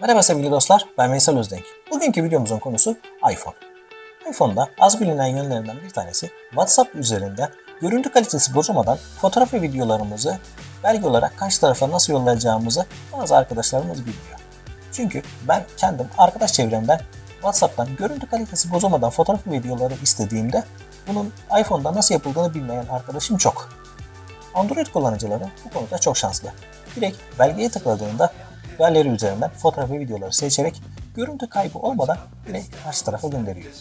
Merhaba sevgili dostlar, ben Veysel Özdenk. Bugünkü videomuzun konusu iPhone. iPhone'da az bilinen yönlerinden bir tanesi WhatsApp üzerinden görüntü kalitesi bozulmadan fotoğraf ve videolarımızı belge olarak karşı tarafa nasıl yollayacağımızı bazı arkadaşlarımız bilmiyor. Çünkü ben kendim arkadaş çevremden WhatsApp'tan görüntü kalitesi bozulmadan fotoğraf ve videoları istediğimde bunun iPhone'da nasıl yapıldığını bilmeyen arkadaşım çok. Android kullanıcıları bu konuda çok şanslı. Direkt belgeye tıkladığında galeri üzerinden fotoğraf ve videoları seçerek görüntü kaybı olmadan direkt karşı tarafa gönderiyor.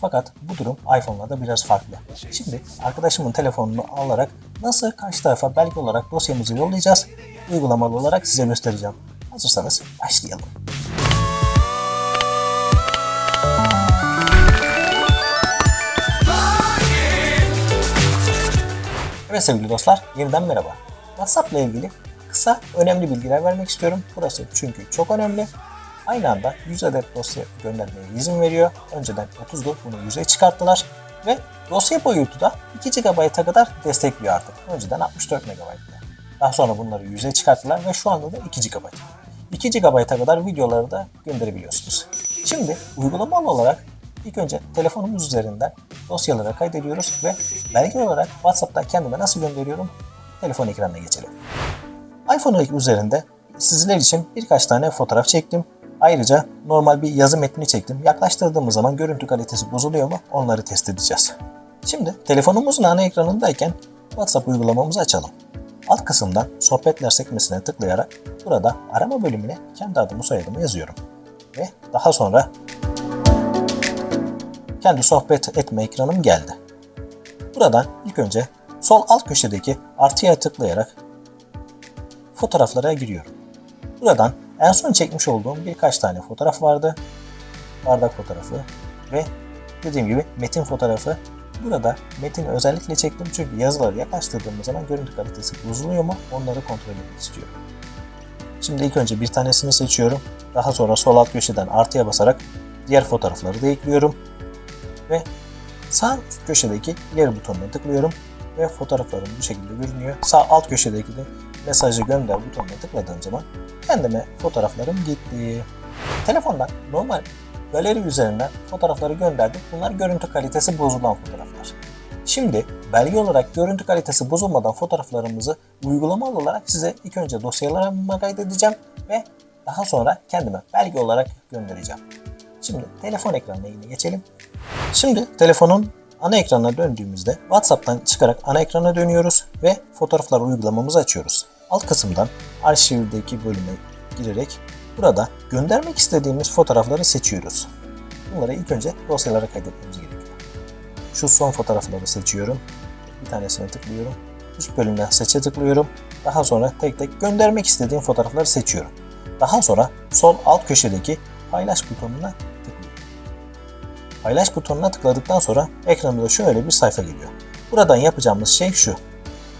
Fakat bu durum iPhone'larda biraz farklı. Şimdi arkadaşımın telefonunu alarak nasıl karşı tarafa belge olarak dosyamızı yollayacağız uygulamalı olarak size göstereceğim. Hazırsanız başlayalım. Evet sevgili dostlar, yeniden merhaba. WhatsApp ile ilgili kısa, önemli bilgiler vermek istiyorum. Burası çünkü çok önemli. Aynı anda 100 adet dosya göndermeye izin veriyor. Önceden 30'du, bunu 100'e çıkarttılar. Ve dosya boyutu da 2 GB'a kadar destekliyor artık. Önceden 64 MB'dı. Daha sonra bunları 100'e çıkarttılar ve şu anda da 2 GB. 2 GB'a kadar videoları da gönderebiliyorsunuz. Şimdi uygulamalı olarak İlk önce telefonumuz üzerinden dosyalara kaydediyoruz ve belge olarak WhatsApp'ta kendime nasıl gönderiyorum? Telefon ekranına geçelim. iPhone üzerinde sizler için birkaç tane fotoğraf çektim. Ayrıca normal bir yazı metni çektim. Yaklaştırdığımız zaman görüntü kalitesi bozuluyor mu? Onları test edeceğiz. Şimdi telefonumuzun ana ekranındayken WhatsApp uygulamamızı açalım. Alt kısımdan sohbetler sekmesine tıklayarak burada arama bölümüne kendi adımı soyadımı yazıyorum. Ve daha sonra kendi sohbet etme ekranım geldi. Buradan ilk önce sol alt köşedeki artıya tıklayarak fotoğraflara giriyorum. Buradan en son çekmiş olduğum birkaç tane fotoğraf vardı. Bardak fotoğrafı ve dediğim gibi metin fotoğrafı. Burada metin özellikle çektim çünkü yazıları yaklaştırdığımız zaman görüntü kalitesi bozuluyor mu onları kontrol etmek istiyorum. Şimdi ilk önce bir tanesini seçiyorum. Daha sonra sol alt köşeden artıya basarak diğer fotoğrafları da ekliyorum ve sağ köşedeki ileri butonuna tıklıyorum ve fotoğraflarım bu şekilde görünüyor. Sağ alt köşedeki de mesajı gönder butonuna tıkladığım zaman kendime fotoğraflarım gitti. Telefondan normal galeri üzerinden fotoğrafları gönderdim. Bunlar görüntü kalitesi bozulan fotoğraflar. Şimdi belge olarak görüntü kalitesi bozulmadan fotoğraflarımızı uygulamalı olarak size ilk önce dosyalarıma kaydedeceğim ve daha sonra kendime belge olarak göndereceğim. Şimdi telefon ekranına yine geçelim. Şimdi telefonun ana ekranına döndüğümüzde WhatsApp'tan çıkarak ana ekrana dönüyoruz ve fotoğraflar uygulamamızı açıyoruz. Alt kısımdan arşivdeki bölüme girerek burada göndermek istediğimiz fotoğrafları seçiyoruz. Bunları ilk önce dosyalara kaydetmemiz gerekiyor. Şu son fotoğrafları seçiyorum. Bir tanesine tıklıyorum. Üst bölümden seçe tıklıyorum. Daha sonra tek tek göndermek istediğim fotoğrafları seçiyorum. Daha sonra sol alt köşedeki paylaş butonuna Paylaş butonuna tıkladıktan sonra ekranımıza şöyle bir sayfa geliyor. Buradan yapacağımız şey şu.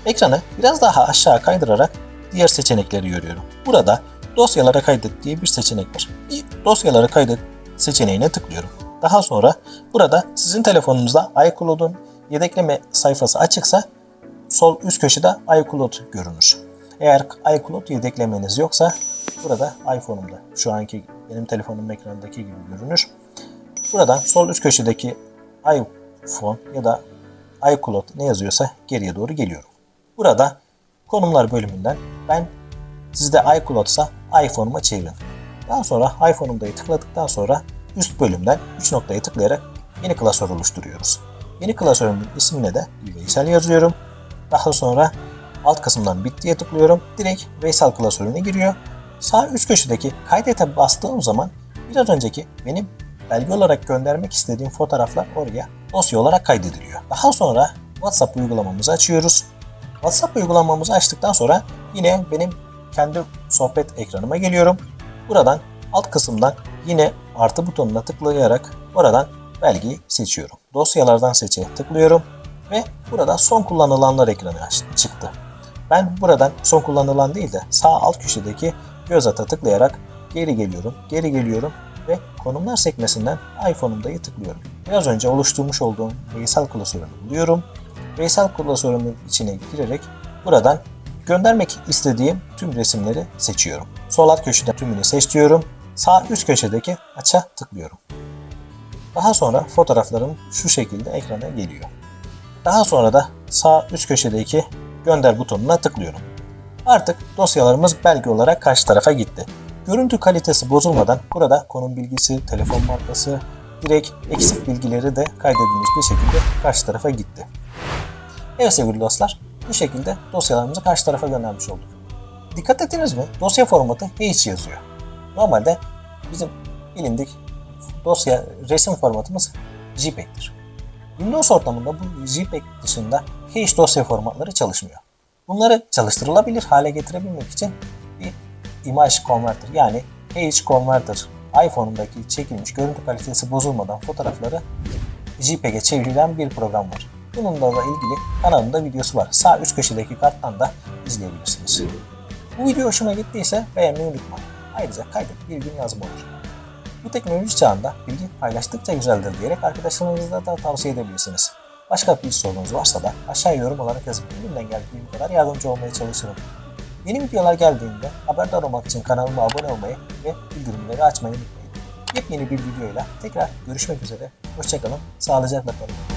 Ekranı biraz daha aşağı kaydırarak diğer seçenekleri görüyorum. Burada dosyalara kaydet diye bir seçenek var. Bir dosyalara kaydet seçeneğine tıklıyorum. Daha sonra burada sizin telefonunuzda iCloud'un yedekleme sayfası açıksa sol üst köşede iCloud görünür. Eğer iCloud yedeklemeniz yoksa burada iPhone'umda şu anki benim telefonumun ekranındaki gibi görünür. Buradan sol üst köşedeki iPhone ya da iCloud ne yazıyorsa geriye doğru geliyorum. Burada konumlar bölümünden ben sizde iCloud'sa iPhone'uma çevirin. Daha sonra iPhone'umdayı tıkladıktan sonra üst bölümden 3 noktayı tıklayarak yeni klasör oluşturuyoruz. Yeni klasörümün ismine de Veysel yazıyorum. Daha sonra alt kısımdan bittiye tıklıyorum. Direkt Veysel klasörüne giriyor. Sağ üst köşedeki kaydete bastığım zaman biraz önceki benim belge olarak göndermek istediğim fotoğraflar oraya dosya olarak kaydediliyor. Daha sonra WhatsApp uygulamamızı açıyoruz. WhatsApp uygulamamızı açtıktan sonra yine benim kendi sohbet ekranıma geliyorum. Buradan alt kısımdan yine artı butonuna tıklayarak oradan belgeyi seçiyorum. Dosyalardan seçe tıklıyorum ve burada son kullanılanlar ekranı çıktı. Ben buradan son kullanılan değil de sağ alt köşedeki göz ata tıklayarak geri geliyorum, geri geliyorum ve konumlar sekmesinden iPhone'umdayı tıklıyorum. Biraz önce oluşturmuş olduğum Veysel klasörünü buluyorum. Veysel klasörümün içine girerek buradan göndermek istediğim tüm resimleri seçiyorum. Sol alt köşede tümünü seç diyorum sağ üst köşedeki aça tıklıyorum. Daha sonra fotoğraflarım şu şekilde ekrana geliyor. Daha sonra da sağ üst köşedeki gönder butonuna tıklıyorum. Artık dosyalarımız belge olarak karşı tarafa gitti. Görüntü kalitesi bozulmadan burada konum bilgisi, telefon markası, direkt eksik bilgileri de kaydedilmiş bir şekilde karşı tarafa gitti. Evet sevgili dostlar, bu şekilde dosyalarımızı karşı tarafa göndermiş olduk. Dikkat ettiniz mi? Dosya formatı H yazıyor. Normalde bizim bilindik dosya resim formatımız JPEG'tir. Windows ortamında bu JPEG dışında H dosya formatları çalışmıyor. Bunları çalıştırılabilir hale getirebilmek için image converter yani H converter iPhone'undaki çekilmiş görüntü kalitesi bozulmadan fotoğrafları JPEG'e çevrilen bir program var. Bununla da ilgili kanalımda videosu var. Sağ üst köşedeki karttan da izleyebilirsiniz. Bu video hoşuna gittiyse beğenmeyi unutmayın. Ayrıca kaydedip bir gün lazım olur. Bu teknoloji çağında bilgi paylaştıkça güzeldir diyerek arkadaşlarınızla da tavsiye edebilirsiniz. Başka bir sorunuz varsa da aşağıya yorum olarak yazıp elimden geldiğim kadar yardımcı olmaya çalışırım. Yeni videolar geldiğinde haberdar olmak için kanalıma abone olmayı ve bildirimleri açmayı unutmayın. Yepyeni bir videoyla tekrar görüşmek üzere. Hoşçakalın, sağlıcakla kalın.